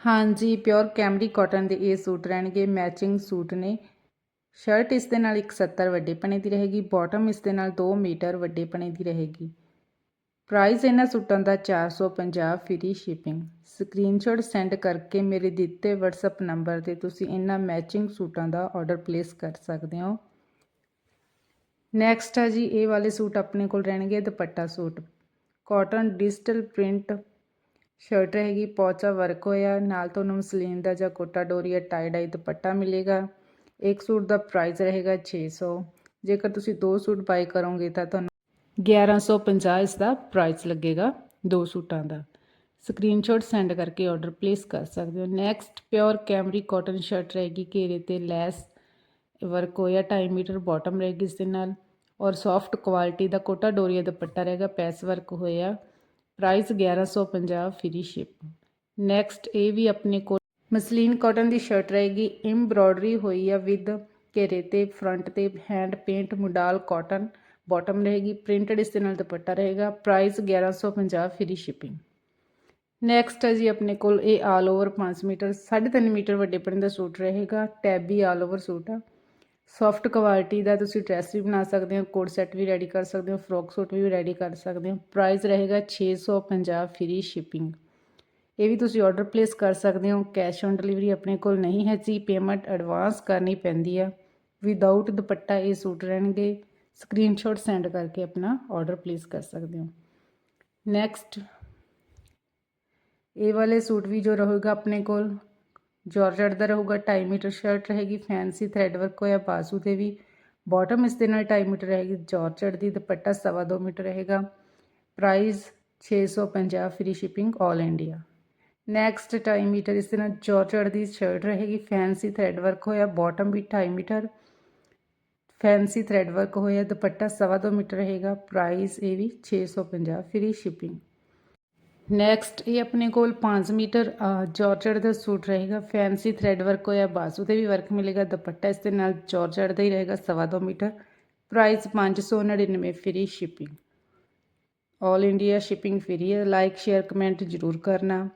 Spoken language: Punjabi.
ਹਾਂਜੀ ਪਿਓਰ ਕੈਮਰੀ ਕਾਟਨ ਦੇ ਇਹ ਸੂਟ ਰਹਿਣਗੇ ਮੈਚਿੰਗ ਸੂਟ ਨੇ। ਸ਼ਰਟ ਇਸ ਦੇ ਨਾਲ 170 ਵੱਡੇ ਪਣੇ ਦੀ ਰਹੇਗੀ ਬਾਟਮ ਇਸ ਦੇ ਨਾਲ 2 ਮੀਟਰ ਵੱਡੇ ਪਣੇ ਦੀ ਰਹੇਗੀ। ਪ੍ਰਾਈਸ ਇਹਨਾਂ ਸੂਟਾਂ ਦਾ 450 ਫ੍ਰੀ ਸ਼ਿਪਿੰਗ ਸਕਰੀਨਸ਼ਾਟ ਸੈਂਡ ਕਰਕੇ ਮੇਰੇ ਦਿੱਤੇ WhatsApp ਨੰਬਰ ਤੇ ਤੁਸੀਂ ਇਹਨਾਂ ਮੈਚਿੰਗ ਸੂਟਾਂ ਦਾ ਆਰਡਰ ਪਲੇਸ ਕਰ ਸਕਦੇ ਹੋ। ਨੈਕਸਟ ਹੈ ਜੀ, ਇਹ ਵਾਲੇ ਸੂਟ ਆਪਣੇ ਕੋਲ ਰਹਿਣਗੇ, dupatta suit. Cotton digital print shirt ਰਹੇਗੀ, ਪੌਚਾ ਵਰਕ ਹੋਇਆ, ਨਾਲ ਤੁਹਾਨੂੰ ਮਸਲੀਨ ਦਾ ਜਾਂ ਕੋਟਾ ਡੋਰੀਆ ਟਾਈ ਡਾਈ ਦੁਪੱਟਾ ਮਿਲੇਗਾ। ਇੱਕ ਸੂਟ ਦਾ ਪ੍ਰਾਈਸ ਰਹੇਗਾ 600 ਜੇਕਰ ਤੁਸੀਂ ਦੋ ਸੂਟ ਬਾਈ ਕਰੋਗੇ ਤਾਂ ਤੁਹਾਨੂੰ 1150 ਇਸ ਦਾ ਪ੍ਰਾਈਸ ਲੱਗੇਗਾ, ਦੋ ਸੂਟਾਂ ਦਾ। ਸਕਰੀਨਸ਼ਾਟ ਸੈਂਡ ਕਰਕੇ ਆਰਡਰ ਪਲੇਸ ਕਰ ਸਕਦੇ ਹੋ। Next, pure Camry cotton shirt ਰਹੇਗੀ, ਘੇਰੇ ਤੇ ਲੈਸ, ਵਰਕ ਹੋਇਆ 2.5 ਮੀਟਰ ਬਾਟਮ ਰਹੇਗੀ ਇਸ ਦੇ ਨਾਲ। ਔਰ ਸੌਫਟ ਕੁਆਲਿਟੀ ਦਾ ਕੋਟਾ ਡੋਰੀਆ ਦੁਪੱਟਾ ਰਹੇਗਾ, ਪੈਸ ਵਰਕ ਹੋਇਆ। Price 1150 free ship. ਨੈਕਸਟ ਇਹ ਵੀ ਆਪਣੇ ਕੋਲ ਮਸਲੀਨ ਕਾਟਨ ਦੀ ਸ਼ਰਟ ਰਹੇਗੀ। ਐਮਬ੍ਰੋਇਡਰੀ ਹੋਈ ਆ ਵਿਦ ਘੇਰੇ ਤੇ ਫਰੰਟ ਤੇ ਹੈਂਡ ਪੇਂਟ ਮੁਡਾਲ ਕਾਟਨ ਬਾਟਮ ਰਹੇਗੀ। ਪ੍ਰਿੰਟਡ ਇਸ ਦੇ ਨਾਲ ਦੁਪੱਟਾ ਰਹੇਗਾ। ਪ੍ਰਾਈਸ 1150 ਫ੍ਰੀ ਸ਼ਿਪਿੰਗ ਨੈਕਸਟ ਹੈ ਜੀ ਆਪਣੇ ਕੋਲ, ਇਹ ਆਲ ਓਵਰ 5 ਮੀਟਰ 3.5 ਮੀਟਰ ਵੱਡੇ ਪਣ ਦਾ ਸੂਟ ਰਹੇਗਾ। ਟੈਬੀ ਆਲ ਓਵਰ ਸੂਟ ਆ। ਸੌਫਟ ਕੁਆਲਿਟੀ ਦਾ ਤੁਸੀਂ ਡਰੈਸ ਵੀ ਬਣਾ ਸਕਦੇ ਹੋ ਕੋਟ ਸੈੱਟ ਵੀ ਰੈਡੀ ਕਰ ਸਕਦੇ ਹੋ ਫਰੋਕ ਸੂਟ ਵੀ ਰੈਡੀ ਕਰ ਸਕਦੇ ਹੋ ਪ੍ਰਾਈਸ ਰਹੇਗਾ 650 ਫ੍ਰੀ ਸ਼ਿਪਿੰਗ ਇਹ ਵੀ ਤੁਸੀਂ ਆਰਡਰ ਪਲੇਸ ਕਰ ਸਕਦੇ ਹੋ ਕੈਸ਼ ਔਨ ਡਿਲੀਵਰੀ ਆਪਣੇ ਕੋਲ ਨਹੀਂ ਹੈ ਜੀ ਪੇਮੈਂਟ ਐਡਵਾਂਸ ਕਰਨੀ ਪੈਂਦੀ ਆ ਵਿਦਆਊਟ ਦੁਪੱਟਾ ਇਹ ਸੂਟ ਰਹਿਣਗੇ ਸਕਰੀਨਸ਼ਾਟ ਸੈਂਡ ਕਰਕੇ ਆਪਣਾ ਆਰਡਰ ਪਲੇਸ ਕਰ ਸਕਦੇ ਹੋ ਨੈਕਸਟ ਇਹ ਵਾਲੇ ਸੂਟ ਵੀ ਜੋ ਰਹੇਗਾ ਆਪਣੇ ਕੋਲ ਜਾਰਜਟ ਦਾ ਰਹੂਗਾ 2.5 ਮੀਟਰ ਸ਼ਰਟ ਰਹੇਗੀ ਫੈਂਸੀ ਥ੍ਰੈਡ ਵਰਕ ਹੋਇਆ ਬਾਜ਼ੂ ਤੇ ਵੀ ਬਾਟਮ ਇਸ ਦੇ ਨਾਲ 2.5 ਮੀਟਰ ਰਹੇਗੀ ਜਾਰਜਟ ਦੀ ਦੁਪੱਟਾ 2.5 ਮੀਟਰ ਰਹੇਗਾ price 650 free shipping 올 India next 2.5 metre ਇਸ ਦੇ ਨਾਲ ਜਾਰਜਟ ਦੀ ਸ਼ਰਟ ਰਹੇਗੀ ਫੈਂਸੀ ਥ੍ਰੈਡ ਵਰਕ ਹੋਇਆ ਬਾਟਮ ਵੀ 2.5 ਮੀਟਰ ਫੈਂਸੀ ਥ੍ਰੈਡ ਵਰਕ ਹੋਇਆ ਦੁਪੱਟਾ 2.5 ਮੀਟਰ ਰਹੇਗਾ ਪ੍ਰਾਈਸ ਇਹ ਵੀ 650 ਫ੍ਰੀ ਸ਼ਿਪਿੰਗ ਨੈਕਸਟ ਇਹ ਆਪਣੇ ਕੋਲ 5 ਮੀਟਰ ਜਾਰਜਟ ਦਾ ਸੂਟ ਰਹੇਗਾ। ਫੈਂਸੀ ਥ੍ਰੈਡ ਵਰਕ ਹੋਇਆ, ਬਾਜ਼ੂ ਤੇ ਵੀ ਵਰਕ ਮਿਲੇਗਾ। ਦੁਪੱਟਾ ਇਸ ਦੇ ਨਾਲ ਜਾਰਜਟ ਦਾ ਹੀ ਰਹੇਗਾ 2.5 metre. Price 599 free shipping 올 India shipping free ਹੈ। ਲਾਈਕ ਸ਼ੇਅਰ ਕਮੈਂਟ ਜ਼ਰੂਰ ਕਰਨਾ।